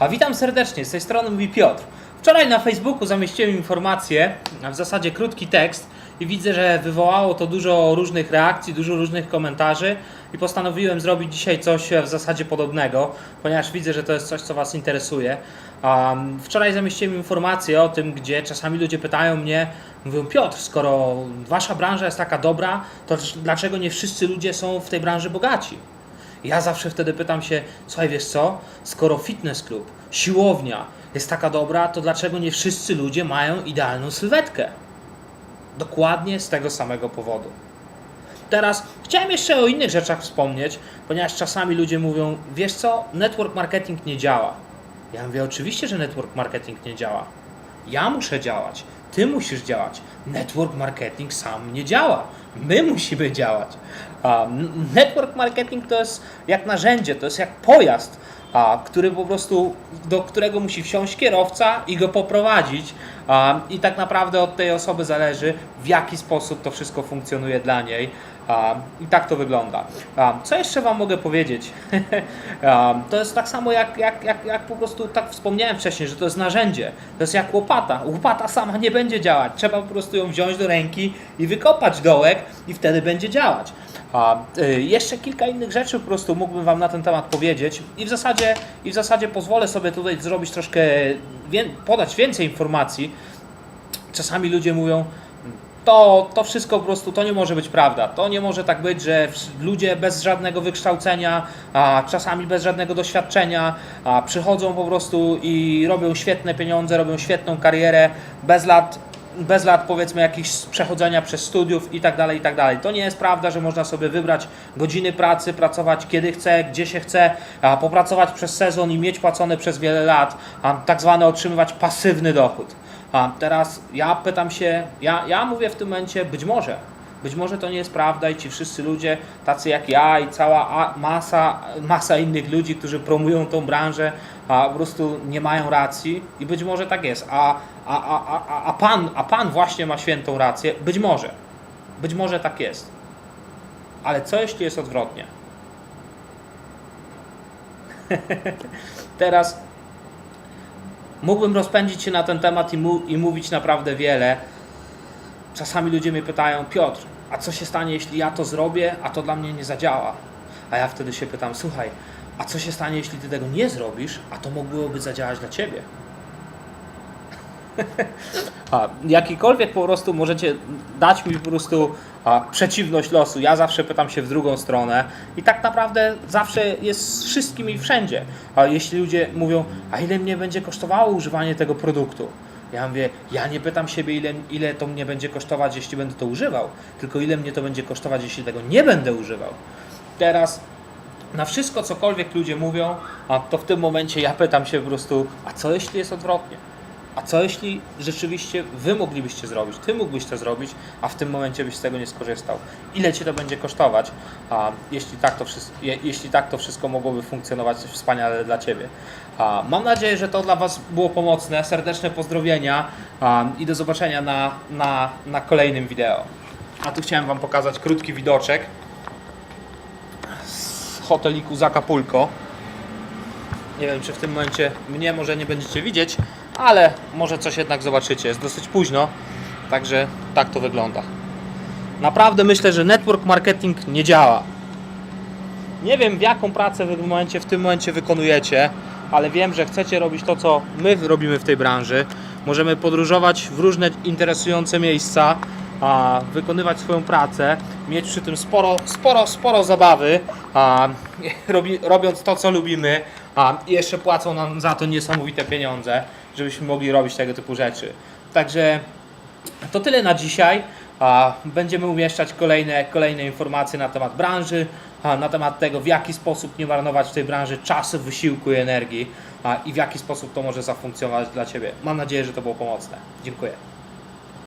A witam serdecznie, z tej strony mówi Piotr. Wczoraj na Facebooku zamieściłem informację, a w zasadzie krótki tekst i widzę, że wywołało to dużo różnych reakcji, dużo różnych komentarzy i postanowiłem zrobić dzisiaj coś w zasadzie podobnego, ponieważ widzę, że to jest coś, co Was interesuje. Um, wczoraj zamieściłem informację o tym, gdzie czasami ludzie pytają mnie, mówią Piotr, skoro Wasza branża jest taka dobra, to dlaczego nie wszyscy ludzie są w tej branży bogaci? Ja zawsze wtedy pytam się, słuchaj, wiesz co, skoro fitness club, siłownia jest taka dobra, to dlaczego nie wszyscy ludzie mają idealną sylwetkę? Dokładnie z tego samego powodu. Teraz chciałem jeszcze o innych rzeczach wspomnieć, ponieważ czasami ludzie mówią, wiesz co, network marketing nie działa. Ja mówię, oczywiście, że network marketing nie działa. Ja muszę działać, ty musisz działać. Network marketing sam nie działa. My musimy działać. Network marketing to jest jak narzędzie, to jest jak pojazd, który po prostu, do którego musi wsiąść kierowca i go poprowadzić. I tak naprawdę od tej osoby zależy, w jaki sposób to wszystko funkcjonuje dla niej. I tak to wygląda. Co jeszcze Wam mogę powiedzieć? To jest tak samo jak, jak, jak, jak po prostu tak wspomniałem wcześniej, że to jest narzędzie. To jest jak łopata. Łopata sama nie będzie działać. Trzeba po prostu ją wziąć do ręki i wykopać dołek i wtedy będzie działać. A, y, jeszcze kilka innych rzeczy po prostu mógłbym Wam na ten temat powiedzieć i w zasadzie, i w zasadzie pozwolę sobie tutaj zrobić troszkę, wie, podać więcej informacji. Czasami ludzie mówią, to, to wszystko po prostu to nie może być prawda. To nie może tak być, że ludzie bez żadnego wykształcenia, a czasami bez żadnego doświadczenia, a przychodzą po prostu i robią świetne pieniądze, robią świetną karierę bez lat, bez lat powiedzmy jakichś przechodzenia przez studiów i tak dalej, i tak dalej. To nie jest prawda, że można sobie wybrać godziny pracy, pracować kiedy chce, gdzie się chce, a popracować przez sezon i mieć płacone przez wiele lat, a tak zwane otrzymywać pasywny dochód. A teraz ja pytam się, ja, ja mówię w tym momencie, być może, być może to nie jest prawda i ci wszyscy ludzie, tacy jak ja i cała masa, masa innych ludzi, którzy promują tą branżę, a po prostu nie mają racji i być może tak jest. A, a, a, a, a, pan, a pan właśnie ma świętą rację, być może, być może tak jest. Ale co jeśli jest odwrotnie? Teraz mógłbym rozpędzić się na ten temat i, mu, i mówić naprawdę wiele. Czasami ludzie mnie pytają, Piotr, a co się stanie, jeśli ja to zrobię, a to dla mnie nie zadziała? A ja wtedy się pytam, słuchaj, a co się stanie, jeśli ty tego nie zrobisz, a to mogłoby zadziałać dla ciebie? A, jakikolwiek po prostu możecie dać mi po prostu a, przeciwność losu. Ja zawsze pytam się w drugą stronę i tak naprawdę zawsze jest z wszystkim i wszędzie. A jeśli ludzie mówią, a ile mnie będzie kosztowało używanie tego produktu? Ja mówię, ja nie pytam siebie, ile, ile to mnie będzie kosztować, jeśli będę to używał, tylko ile mnie to będzie kosztować, jeśli tego nie będę używał. Teraz na wszystko, cokolwiek ludzie mówią, a to w tym momencie ja pytam się po prostu, a co jeśli jest odwrotnie? A co jeśli rzeczywiście wy moglibyście zrobić, ty mógłbyś to zrobić, a w tym momencie byś z tego nie skorzystał? Ile ci to będzie kosztować, a jeśli, tak to wszystko, je, jeśli tak to wszystko mogłoby funkcjonować wspaniale dla ciebie? A, mam nadzieję, że to dla was było pomocne. Serdeczne pozdrowienia a, i do zobaczenia na, na, na kolejnym wideo. A tu chciałem wam pokazać krótki widoczek z hoteliku Zakapulko. Nie wiem, czy w tym momencie mnie może nie będziecie widzieć, ale może coś jednak zobaczycie. Jest dosyć późno, także tak to wygląda. Naprawdę myślę, że network marketing nie działa. Nie wiem, w jaką pracę w, momencie, w tym momencie wykonujecie, ale wiem, że chcecie robić to, co my robimy w tej branży. Możemy podróżować w różne interesujące miejsca, a, wykonywać swoją pracę, mieć przy tym sporo, sporo, sporo zabawy, a, robi, robiąc to, co lubimy, a, i jeszcze płacą nam za to niesamowite pieniądze, żebyśmy mogli robić tego typu rzeczy. Także to tyle na dzisiaj. Będziemy umieszczać kolejne, kolejne informacje na temat branży, na temat tego, w jaki sposób nie marnować w tej branży czasu, wysiłku i energii i w jaki sposób to może zafunkcjonować dla Ciebie. Mam nadzieję, że to było pomocne. Dziękuję.